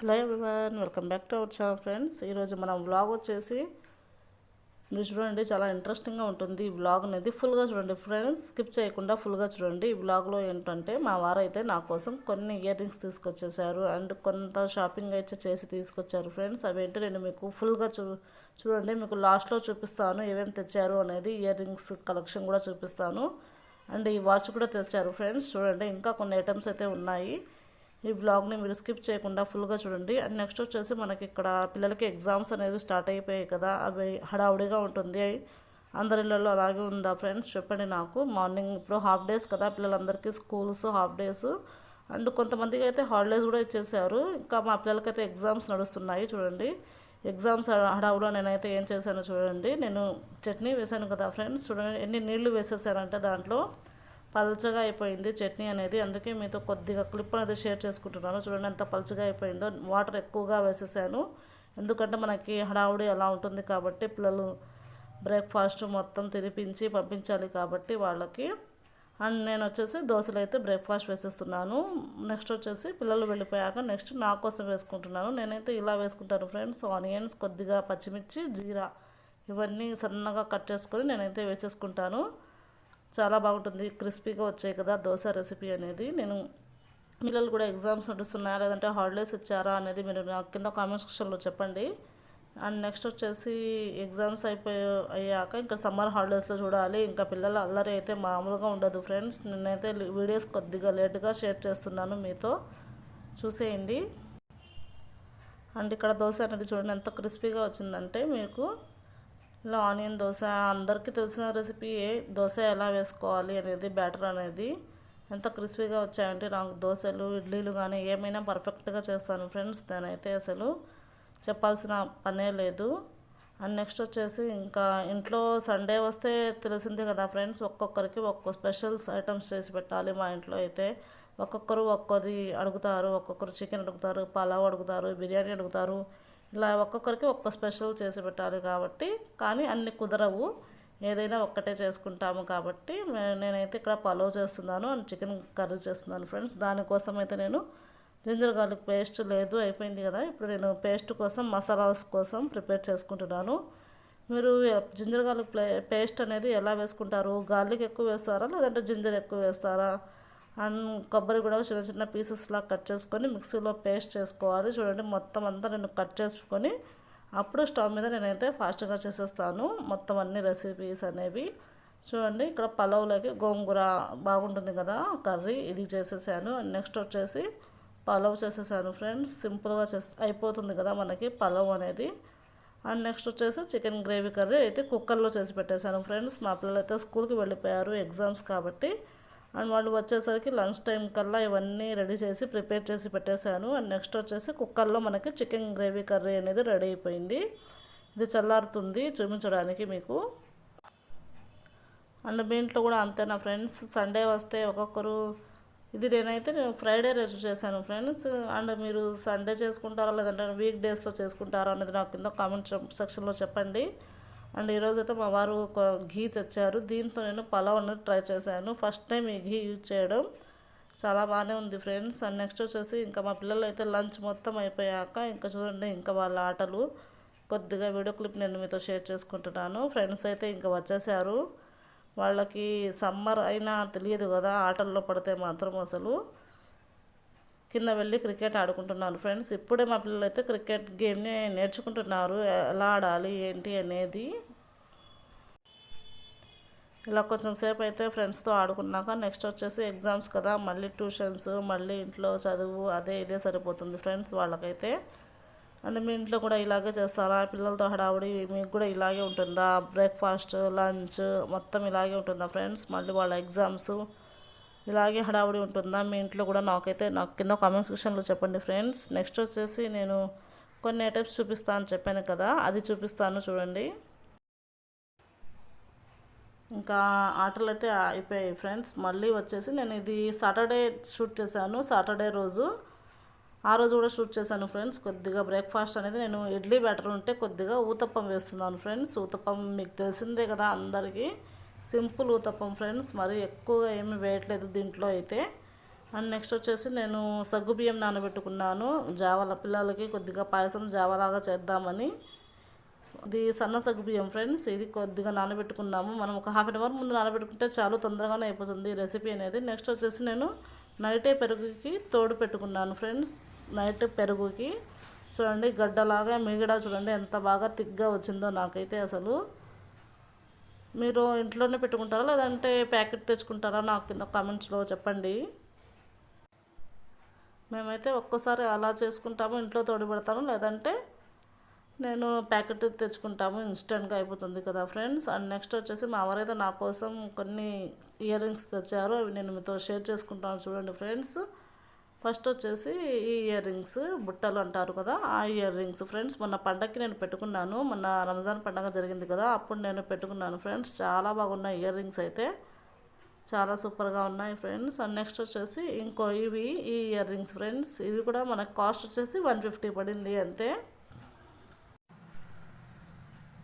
Hello everyone welcome back to our channel friends ఈరోజు మనం vlog వచ్చేసి మీరు చూడండి చాలా ఇంట్రెస్టింగ్గా ఉంటుంది ఈ వ్లాగ్ అనేది. ఫుల్గా చూడండి ఫ్రెండ్స్ స్కిప్ చేయకుండా ఫుల్గా చూడండి. ఈ వ్లాగ్లో ఏంటంటే మా వారు అయితే నా కోసం కొన్ని ఇయర్ రింగ్స్ తీసుకొచ్చేసారు అండ్ కొంత షాపింగ్ అయితే చేసి తీసుకొచ్చారు ఫ్రెండ్స్ అవేంటి నేను మీకు ఫుల్గా చూ చూడండి మీకు లాస్ట్లో చూపిస్తాను ఏమేమి తెచ్చారు అనేది ఇయర్ రింగ్స్ కలెక్షన్ కూడా చూపిస్తాను. అండ్ ఈ వాచ్ కూడా తెచ్చారు ఫ్రెండ్స్ చూడండి ఇంకా కొన్ని ఐటమ్స్ అయితే ఉన్నాయి. ఈ బ్లాగ్ని మీరు స్కిప్ చేయకుండా ఫుల్గా చూడండి. అండ్ నెక్స్ట్ వచ్చేసి మనకి ఇక్కడ పిల్లలకి ఎగ్జామ్స్ అనేవి స్టార్ట్ అయిపోయాయి కదా. అవి హడావుడిగా ఉంటుంది. అందరిళ్ళలో అలాగే ఉందా ఫ్రెండ్స్ చెప్పండి నాకు. మార్నింగ్ ఇప్పుడు హాఫ్ డేస్ కదా పిల్లలందరికీ స్కూల్స్ హాఫ్ డేస్ అండ్ కొంతమందికి అయితే హాలిడేస్ కూడా ఇచ్చేసారు ఇంకా మా పిల్లలకైతే ఎగ్జామ్స్ నడుస్తున్నాయి చూడండి. ఎగ్జామ్స్ హడావులో నేనైతే ఏం చేశానో చూడండి. నేను చట్నీ వేశాను కదా ఫ్రెండ్స్ చూడండి ఎన్ని నీళ్ళు వేసేసారంటే దాంట్లో పల్చగా అయిపోయింది చట్నీ అనేది. అందుకే మీతో కొద్దిగా క్లిప్ అనేది షేర్ చేసుకుంటున్నాను. చూడండి ఎంత పల్చగా అయిపోయిందో. వాటర్ ఎక్కువగా వేసేసాను. ఎందుకంటే మనకి హడావుడి అలా ఉంటుంది కాబట్టి పిల్లలు బ్రేక్ఫాస్ట్ మొత్తం తినిపించి పంపించాలి కాబట్టి వాళ్ళకి. అండ్ నేను వచ్చేసి దోశలు అయితే బ్రేక్ఫాస్ట్ వేసేస్తున్నాను. నెక్స్ట్ వచ్చేసి పిల్లలు వెళ్ళిపోయాక నెక్స్ట్ నా కోసం వేసుకుంటున్నాను. నేనైతే ఇలా వేసుకుంటాను ఫ్రెండ్స్. ఆనియన్స్ కొద్దిగా పచ్చిమిర్చి జీరా ఇవన్నీ సన్నగా కట్ చేసుకొని నేనైతే వేసేసుకుంటాను. చాలా బాగుంటుంది. క్రిస్పీగా వచ్చాయి కదా దోశ రెసిపీ అనేది. నేను పిల్లలు కూడా ఎగ్జామ్స్ నడుస్తున్నాయా లేదంటే హాలిడేస్ ఇచ్చారా అనేది మీరు నాకు కింద కామెంట్ సెక్షన్లో చెప్పండి. అండ్ నెక్స్ట్ వచ్చేసి ఎగ్జామ్స్ అయిపోయి అయ్యాక ఇంకా సమ్మర్ హాలిడేస్లో చూడాలి. ఇంకా పిల్లల అల్లరి అయితే మామూలుగా ఉండదు ఫ్రెండ్స్. నేనైతే వీడియోస్ కొద్దిగా లేట్గా షేర్ చేస్తున్నాను మీతో. చూసేయండి. అండ్ ఇక్కడ దోశ అనేది చూడండి ఎంత క్రిస్పీగా వచ్చిందంటే మీకు ఇలా ఆనియన్ దోశ అందరికీ తెలిసిన రెసిపీ దోశ ఎలా వేసుకోవాలి అనేది బ్యాటర్ అనేది ఎంత క్రిస్పీగా వచ్చాయంటే నాకు దోశలు ఇడ్లీలు కానీ ఏమైనా పర్ఫెక్ట్గా చేస్తాను ఫ్రెండ్స్. నేనైతే అసలు చెప్పాల్సిన పనే లేదు. అండ్ నెక్స్ట్ వచ్చేసి ఇంకా ఇంట్లో సండే వస్తే తెలిసిందే కదా ఫ్రెండ్స్ ఒక్కొక్కరికి ఒక్కొక్క స్పెషల్స్ ఐటమ్స్ చేసి పెట్టాలి మా ఇంట్లో అయితే. ఒక్కొక్కరు ఒక్కొక్కది అడుగుతారు ఒక్కొక్కరు చికెన్ అడుగుతారు పలావ్ అడుగుతారు బిర్యానీ అడుగుతారు. ఇలా ఒక్కొక్కరికి ఒక్క స్పెషల్ చేసి పెట్టాలి కాబట్టి కానీ అన్ని కుదరవు. ఏదైనా ఒక్కటే చేసుకుంటాము కాబట్టి నేనైతే ఇక్కడ పలావ్ చేస్తున్నాను అండ్ చికెన్ కర్రీ చేస్తున్నాను ఫ్రెండ్స్. దానికోసం అయితే నేను జింజర్ గార్లిక్ పేస్ట్ లేదు అయిపోయింది కదా. ఇప్పుడు నేను పేస్ట్ కోసం మసాలాస్ కోసం ప్రిపేర్ చేసుకుంటున్నాను. మీరు జింజర్ గార్లిక్ పేస్ట్ అనేది ఎలా వేసుకుంటారు? గార్లిక్ ఎక్కువ వేస్తారా? లేదంటే జింజర్ ఎక్కువ వేస్తారా? అండ్ కొబ్బరి కూడా చిన్న చిన్న పీసెస్లా కట్ చేసుకొని మిక్సీలో పేస్ట్ చేసుకోవాలి. చూడండి మొత్తం అంతా నేను కట్ చేసుకొని అప్పుడు స్టవ్ మీద నేనైతే ఫాస్ట్గా చేసేస్తాను. మొత్తం అన్ని రెసిపీస్ అనేవి. చూడండి ఇక్కడ పలావ్లోకి గోంగూర బాగుంటుంది కదా కర్రీ ఇది చేసేసాను. నెక్స్ట్ వచ్చేసి పలావ్ చేసేసాను ఫ్రెండ్స్ సింపుల్గా చేసి అయిపోతుంది కదా మనకి పలావ్ అనేది. అండ్ నెక్స్ట్ వచ్చేసి చికెన్ గ్రేవీ కర్రీ. అయితే కుక్కర్లో చేసి పెట్టేశాను ఫ్రెండ్స్ మా పిల్లలు అయితే స్కూల్కి వెళ్ళిపోయారు ఎగ్జామ్స్ కాబట్టి. అండ్ వాళ్ళు వచ్చేసరికి లంచ్ టైం కల్లా ఇవన్నీ రెడీ చేసి ప్రిపేర్ చేసి పెట్టేశాను. అండ్ నెక్స్ట్ వచ్చేసి కుక్కర్లో మనకి చికెన్ గ్రేవీ కర్రీ అనేది రెడీ అయిపోయింది. ఇది చల్లారుతుంది చూపించడానికి మీకు. అండ్ మీ ఇంట్లో కూడా అంతేనా ఫ్రెండ్స్? సండే వస్తే ఒక్కొక్కరు ఇది నేనైతే నేను ఫ్రైడే రోజు చేశాను ఫ్రెండ్స్. అండ్ మీరు సండే చేసుకుంటారా లేదంటే వీక్ డేస్లో చేసుకుంటారా అనేది నాకు కింద కామెంట్ సెక్షన్లో చెప్పండి. అండ్ ఈరోజు అయితే మా వారు ఒక ఘీ తెచ్చారు. దీంతో నేను పలావ్ అనేది ట్రై చేశాను. ఫస్ట్ టైం ఈ ఘీ యూజ్ చేయడం. చాలా బాగానే ఉంది ఫ్రెండ్స్. అండ్ నెక్స్ట్ వచ్చేసి ఇంకా మా పిల్లలు అయితే లంచ్ మొత్తం అయిపోయాక ఇంకా చూడండి ఇంకా వాళ్ళ ఆటలు. కొద్దిగా వీడియో క్లిప్ నేను మీతో షేర్ చేసుకుంటున్నాను. ఫ్రెండ్స్ అయితే ఇంకా వచ్చేసారు. వాళ్ళకి సమ్మర్ అయినా తెలియదు కదా ఆటల్లో పడితే మాత్రం అసలు. కింద వెళ్ళి క్రికెట్ ఆడుకుంటున్నారు ఫ్రెండ్స్ ఇప్పుడే మా పిల్లలు అయితే క్రికెట్ గేమ్ని నేర్చుకుంటున్నారు. ఎలా ఆడాలి ఏంటి అనేది. ఇలా కొంచెం సేపు అయితే ఫ్రెండ్స్తో ఆడుకున్నాక నెక్స్ట్ వచ్చేసి ఎగ్జామ్స్ కదా. మళ్ళీ ట్యూషన్స్ మళ్ళీ ఇంట్లో చదువు అదే ఇదే సరిపోతుంది ఫ్రెండ్స్ వాళ్ళకైతే. అంటే మీ ఇంట్లో కూడా ఇలాగే చేస్తారా? పిల్లలతో హడావుడి మీకు కూడా ఇలాగే ఉంటుందా? బ్రేక్ఫాస్ట్ లంచ్ మొత్తం ఇలాగే ఉంటుందా ఫ్రెండ్స్? మళ్ళీ వాళ్ళ ఎగ్జామ్స్ ఇలాగే హడావుడి ఉంటుందా? మీ ఇంట్లో కూడా నాకైతే నాకు కింద కామెంట్ సెక్షన్లో చెప్పండి ఫ్రెండ్స్ నెక్స్ట్ వచ్చేసి నేను కొన్ని ఐటమ్స్ చూపిస్తాను చెప్పాను కదా అది చూపిస్తాను చూడండి. ఇంకా ఆటలు అయితే అయిపోయాయి ఫ్రెండ్స్ మళ్ళీ వచ్చేసి నేను ఇది సాటర్డే షూట్ చేశాను సాటర్డే రోజు. ఆ రోజు కూడా షూట్ చేశాను ఫ్రెండ్స్ కొద్దిగా బ్రేక్ఫాస్ట్ అనేది నేను ఇడ్లీ బ్యాటర్ ఉంటే కొద్దిగా ఊతప్పం వేస్తున్నాను ఫ్రెండ్స్ ఊతప్పం మీకు తెలిసిందే కదా అందరికీ. సింపుల్ ఊతప్పం ఫ్రెండ్స్ మరి ఎక్కువగా ఏమి వేయట్లేదు దీంట్లో అయితే. అండ్ నెక్స్ట్ వచ్చేసి నేను సగ్గు బియ్యం నానబెట్టుకున్నాను. జావల పిల్లలకి కొద్దిగా పాయసం జావలాగా చేద్దామని. ఇది సన్న సగ్గు బియ్యం ఫ్రెండ్స్ ఇది కొద్దిగా నానబెట్టుకున్నాము. మనం ఒక హాఫ్ అన్ అవర్ ముందు నానబెట్టుకుంటే చాలా తొందరగానే అయిపోతుంది రెసిపీ అనేది. నెక్స్ట్ వచ్చేసి నేను నైటే పెరుగుకి తోడు పెట్టుకున్నాను ఫ్రెండ్స్ నైట్ పెరుగుకి. చూడండి గడ్డలాగా మిగడ చూడండి ఎంత బాగా తిగ్గా వచ్చిందో నాకైతే అసలు. మీరు ఇంట్లోనే పెట్టుకుంటారా? లేదంటే ప్యాకెట్ తెచ్చుకుంటారా? నాకు కింద కామెంట్స్లో చెప్పండి. మేమైతే ఒక్కసారి అలా చేసుకుంటాము ఇంట్లో తోడిపెడతాను లేదంటే నేను ప్యాకెట్ తెచ్చుకుంటాము ఇన్స్టెంట్గా అయిపోతుంది కదా ఫ్రెండ్స్. అండ్ నెక్స్ట్ వచ్చేసి మా ఎవరైతే నా కోసం కొన్ని ఇయర్ రింగ్స్ తెచ్చారో అవి నేను మీతో షేర్ చేసుకుంటాను చూడండి ఫ్రెండ్స్. ఫస్ట్ వచ్చేసి ఈ ఇయర్ రింగ్స్ బుట్టలు అంటారు కదా ఆ ఇయర్ రింగ్స్ ఫ్రెండ్స్ మొన్న పండగకి నేను పెట్టుకున్నాను. మొన్న రంజాన్ పండగ జరిగింది కదా అప్పుడు నేను పెట్టుకున్నాను ఫ్రెండ్స్. చాలా బాగున్నాయి ఇయర్ రింగ్స్ అయితే. చాలా సూపర్గా ఉన్నాయి ఫ్రెండ్స్. అండ్ నెక్స్ట్ వచ్చేసి ఇంకో ఇవి ఈ ఇయర్ రింగ్స్ ఫ్రెండ్స్. ఇవి కూడా మనకు కాస్ట్ వచ్చేసి వన్ ఫిఫ్టీ పడింది అంతే.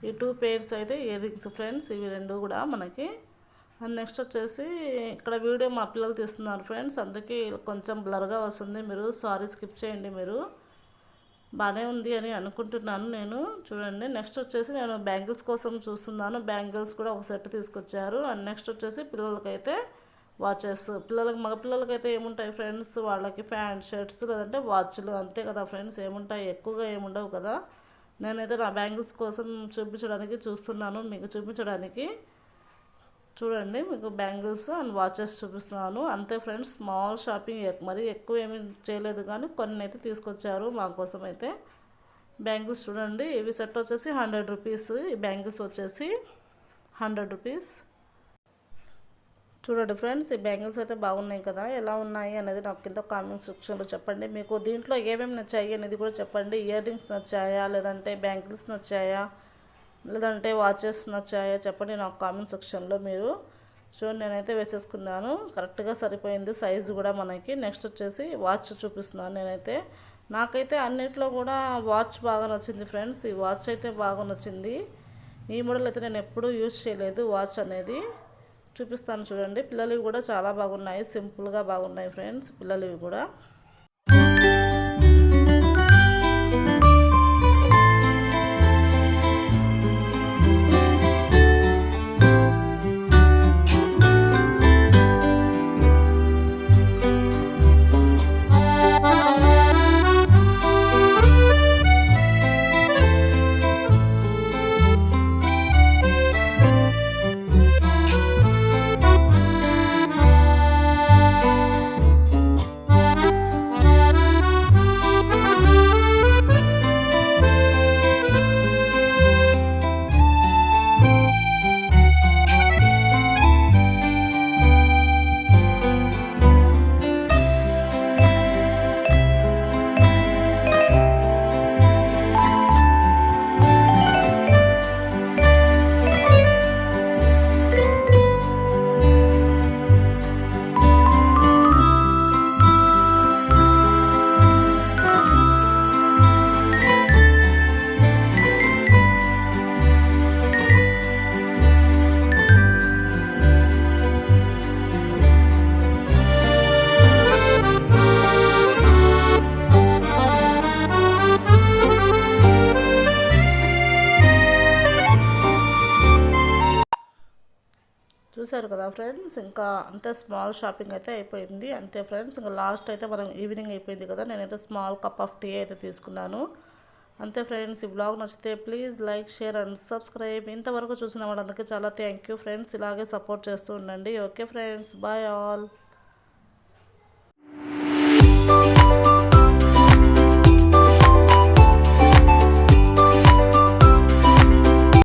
ఈ టూ పేర్స్ అయితే ఇయర్ రింగ్స్ ఫ్రెండ్స్. ఇవి రెండు కూడా మనకి అండ్ నెక్స్ట్ వచ్చేసి ఇక్కడ వీడియో మా పిల్లలు తీస్తున్నారు ఫ్రెండ్స్ అందుకే కొంచెం బ్లర్గా వస్తుంది మీరు. సారీ స్కిప్ చేయండి మీరు. బాగానే ఉంది అని అనుకుంటున్నాను నేను. చూడండి నెక్స్ట్ వచ్చేసి నేను బ్యాంగిల్స్ కోసం చూస్తున్నాను. బ్యాంగిల్స్ కూడా ఒక సెట్ తీసుకొచ్చారు. అండ్ నెక్స్ట్ వచ్చేసి పిల్లలకైతే వాచెస్ పిల్లలకి మగ పిల్లలకైతే ఏముంటాయి ఫ్రెండ్స్ వాళ్ళకి ప్యాంట్ షర్ట్స్ లేదంటే వాచ్లు అంతే కదా ఫ్రెండ్స్ ఏముంటాయి? ఎక్కువగా ఏముండవు కదా. నేనైతే నా బ్యాంగిల్స్ కోసం చూపించడానికి చూస్తున్నాను. మీకు చూపించడానికి. చూడండి మీకు బ్యాంగిల్స్ అండ్ వాచెస్ చూపిస్తున్నాను. అంతే ఫ్రెండ్స్ స్మాల్ షాపింగ్ మరి ఎక్కువ ఏమి చేయలేదు కానీ కొన్ని అయితే తీసుకొచ్చారు మా కోసం అయితే. బ్యాంగిల్స్ చూడండి ఇవి సెట్ వచ్చేసి హండ్రెడ్ రూపీస్. ఈ బ్యాంగిల్స్ వచ్చేసి హండ్రెడ్ రూపీస్. చూడండి ఫ్రెండ్స్ ఈ బ్యాంగిల్స్ అయితే బాగున్నాయి కదా ఎలా ఉన్నాయి అనేది నాకు కింద కామెంట్ సెక్షన్లో చెప్పండి. మీకు దీంట్లో ఏమేమి నచ్చాయి అనేది కూడా చెప్పండి. ఇయర్ రింగ్స్ నచ్చాయా లేదంటే బ్యాంగిల్స్ నచ్చాయా లేదంటే వాచెస్ నచ్చాయో చెప్పండి నాకు కామెంట్ సెక్షన్లో మీరు. చూడండి నేనైతే వేసేసుకున్నాను. కరెక్ట్గా సరిపోయింది. సైజు కూడా మనకి. నెక్స్ట్ వచ్చేసి వాచ్ చూపిస్తున్నాను నేనైతే. నాకైతే అన్నిట్లో కూడా వాచ్ బాగా నచ్చింది ఫ్రెండ్స్ ఈ వాచ్ అయితే బాగా నచ్చింది. ఈ మోడల్ అయితే నేను ఎప్పుడూ యూజ్ చేయలేదు వాచ్ అనేది. చూపిస్తాను చూడండి. పిల్లలవి కూడా చాలా బాగున్నాయి. సింపుల్గా బాగున్నాయి ఫ్రెండ్స్ పిల్లలవి కూడా. చూసారు కదా ఫ్రెండ్స్? ఇంకా అంతే స్మాల్ షాపింగ్ అయితే అయిపోయింది. అంతే ఫ్రెండ్స్ ఇంకా లాస్ట్ అయితే మనం ఈవినింగ్ అయిపోయింది కదా. నేనైతే స్మాల్ కప్ ఆఫ్ టీ అయితే తీసుకున్నాను. అంతే ఫ్రెండ్స్ ఈ బ్లాగ్ నచ్చితే please like share and subscribe ఇంతవరకు చూసిన వాళ్ళందరికీ చాలా థ్యాంక్ యూ ఫ్రెండ్స్. ఇలాగే సపోర్ట్ చేస్తూ ఉండండి. Okay friends bye all